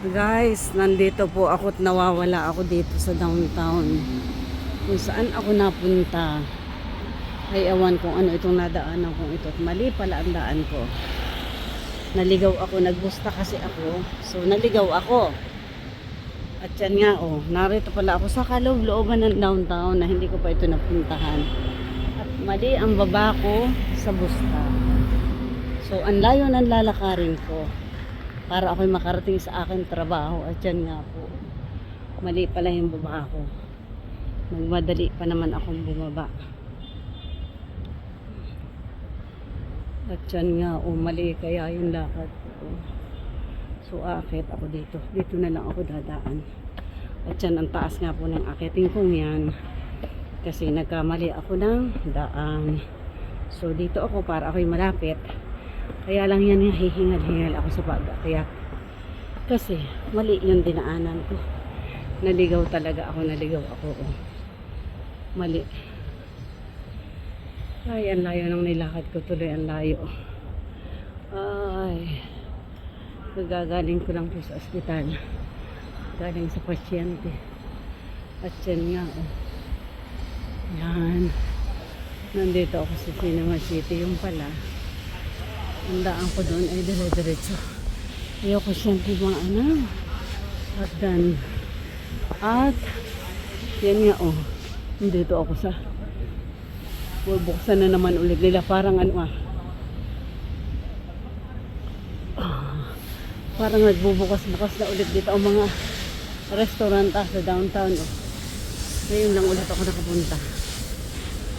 Guys, nandito po ako at nawawala ako dito sa downtown. Kung saan ako napunta. Ay awan kung ano itong nadaanan kong ito. At Mali pala ang daan ko. Naligaw ako, nagbusta kasi ako. So naligaw ako. At yan nga oh, narito pala ako sa kaloob-looban ng downtown na hindi ko pa ito napuntahan. At mali ang baba ko sa busta. So ang layo ng lalakarin ko para ako'y makarating sa aking trabaho. At yan nga po mali pala yung baba ko. Nagmadali pa naman akong bumaba. At yan nga oh, mali kaya yung lakad ko. So akit ako dito. Dito na lang ako dadaan. At yan ang taas nga po ng akiting kong yan kasi nagkamali ako ng daan. So dito ako para ako'y malapit kaya lang yan yung hihingal-hingal ako sa pag-akyat. Kasi mali yung dinaanan ko. Naligaw talaga ako, naligaw ako. Oh. Mali. Ay, ang layo nang nilakad ko tuloy, ang layo. Ay, gagaling ko lang po sa ospital. Galing sa pasyente. At yan nga, oh. Yan. Nandito ako sa Cinema City, yung pala. Ang daan ko doon ay dire-diretso. Ayoko siyang ano. At then, at, yan nga oh, dito ako sa, bubuksan na naman ulit nila. Parang ano ah, Ah, parang nagbubukas-bukas na ulit dito ang mga restaurant ah, sa downtown oh. Ngayon lang ulit ako nakapunta.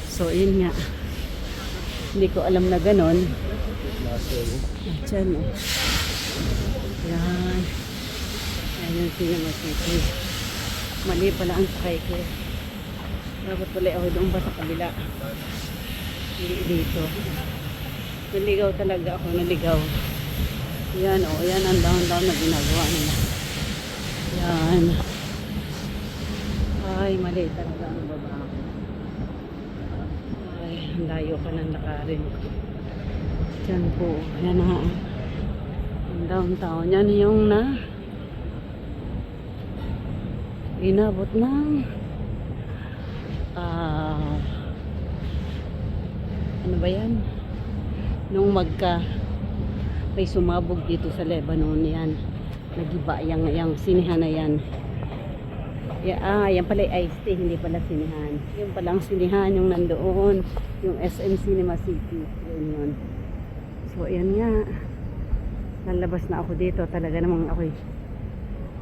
So, yun nga. Hindi ko alam na ganon. Diyan, oh. Yan. Yan yung Cinema City. Mali pala ang sakay ko. Dapat pala ako doon ba sa kabila. Hindi dito. Naligaw talaga ako, naligaw. Yan, oh. Yan ang downtown na ginagawa nila. Yan. Ay, mali talaga ang baba ko. Ay, ang layo pa ng lakarin ko. Diyan po. Yan na. Ang downtown. Yan yung na inabot ng ah ano ba yan? Nung magka may sumabog dito sa Lebanon yan. Nagiba yang yang sinihan na yan. Ya, ah, yan pala iced tea, hindi pala sinihan. Yung pala ang sinihan, yung nandoon, yung SM Cinema City. Yun yun. So, ayan nga. Lalabas na ako dito. Talaga namang ako'y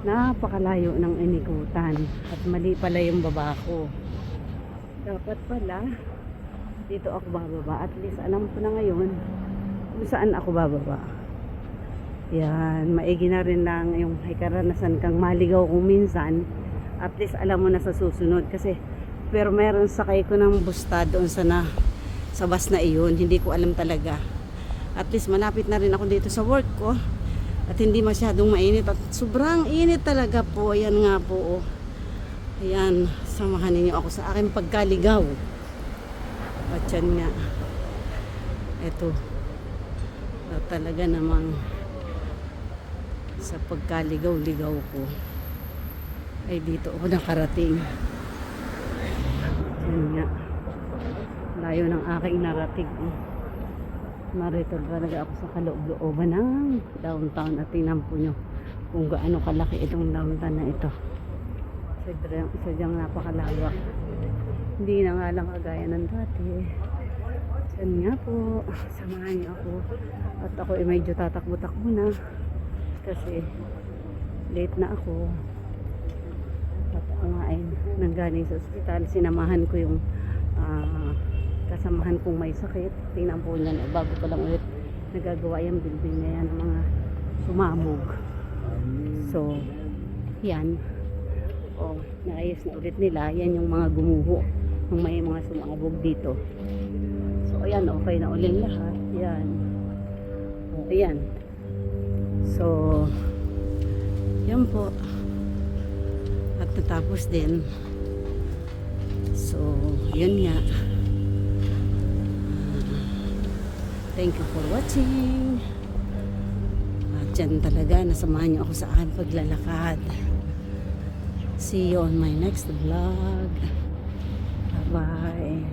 napakalayo ng inikutan. At mali pala yung baba ko. Dapat pala, dito ako bababa. At least alam ko na ngayon kung saan ako bababa. Yan, maigi na rin lang yung may karanasan kang maligaw kung minsan. At least alam mo na sa susunod. Kasi, pero meron sakay ko ng busta doon sa na, sa bus na iyon. Hindi ko alam talaga at least malapit na rin ako dito sa work ko. At hindi masyadong mainit. At sobrang init talaga po. Ayan nga po oh. ayan samahan ninyo ako sa aking pagkaligaw. At yan nga. Eto. Talaga namang sa pagkaligaw-ligaw ko ay dito ako nakarating. Yan nga. Layo ng aking narating oh. Narito talaga ako sa kaloob-looban ng downtown at tingnan po nyo kung gaano kalaki itong downtown na ito. Sadyang, sadyang napakalawak. Hindi na nga lang kagaya ng dati. Yan nga po, samahan niyo ako. At ako ay medyo tatakbo-takbo na kasi late na ako. At ako nga ay nanggaling sa ospital. Sinamahan ko yung ah, kasamahan kong may sakit. Tingnan po niyan, bago pa lang ulit nagagawa yung building na yan ng mga sumamog. So, yan. O, naayos na ulit nila. Yan yung mga gumuho ng may mga sumabog dito. So, ayan, okay na ulit lahat. Yan. O, ayan. So, yan po. At natapos din. So, yun nga. Thank you for watching. At dyan talaga. Nasamahan niyo ako sa aking paglalakad. See you on my next vlog. Bye-bye.